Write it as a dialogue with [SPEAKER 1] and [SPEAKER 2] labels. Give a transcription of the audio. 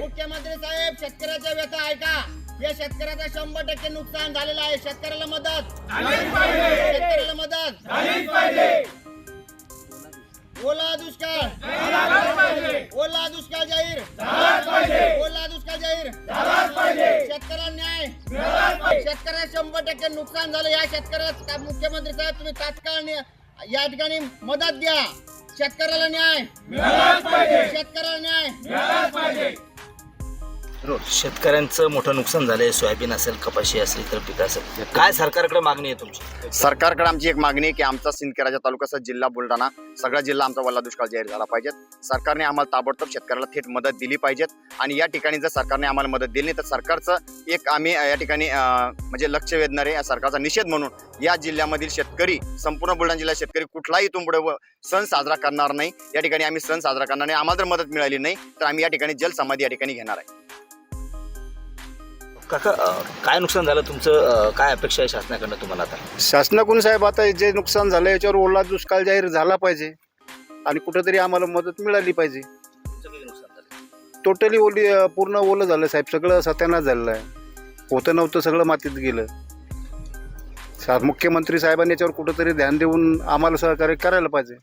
[SPEAKER 1] मुख्यमंत्री साहेब शेतकऱ्याच्या व्यथा ऐका. या शेतकऱ्याचं शंभर टक्के नुकसान झालेलं आहे. शेतकऱ्याला मदत. शेतकऱ्याला मदत. ओला दुष्काळ. ओला दुष्काळ जाहीर. ओला दुष्काळ जाहीर. शेतकऱ्याला न्याय. शेतकऱ्याला शंभर टक्के नुकसान झालं. या शेतकऱ्याला मुख्यमंत्री साहेब तुम्ही तात्काळ या ठिकाणी मदत द्या. शेतकऱ्याला न्याय. शेतकऱ्याला न्याय.
[SPEAKER 2] शेतकऱ्यांचं मोठं नुकसान झालंय. सोयाबीन असेल कपाशी असेल तर पीक असेल. काय सरकारकडे मागणी आहे तुमची?
[SPEAKER 3] सरकारकडे आमची एक मागणी आहे की आमचा सिंदखेडच्या तालुक्याचा जिल्हा बुलढाणा सगळा जिल्हा आमचा वल्ला दुष्काळ जाहीर झाला पाहिजे सरकारने आम्हाला ताबडतोब शेतकऱ्याला थेट मदत दिली पाहिजेत. आणि या ठिकाणी जर सरकारने आम्हाला मदत दिली तर सरकारचं एक आम्ही या ठिकाणी म्हणजे लक्ष वेधणारे या सरकारचा निषेध म्हणून या जिल्ह्यामधील शेतकरी संपूर्ण बुलढाणा जिल्हा शेतकरी कुठलाही इथून पुढे व- सण साजरा करणार नाही. या ठिकाणी आम्ही सण साजरा करणार नाही. आम्हाला जर मदत मिळाली नाही तर आम्ही या ठिकाणी जलसमाधी या ठिकाणी घेणार आहे.
[SPEAKER 2] काका काय नुकसान झालं? तुमचं काय अपेक्षा आहे शासनाकडनं तुम्हाला आता?
[SPEAKER 4] शासनाकडून साहेब आता जे नुकसान झालं याच्यावर ओला दुष्काळ जाहीर झाला पाहिजे. आणि कुठंतरी आम्हाला मदत मिळाली पाहिजे. टोटली ओली पूर्ण ओलं झालं साहेब. सगळं सत्यानाश झालेलं आहे. होतं नव्हतं सगळं मातीत गेलं. सा- मुख्यमंत्री साहेबांनी याच्यावर कुठंतरी ध्यान देऊन आम्हाला सहकार्य करायला पाहिजे.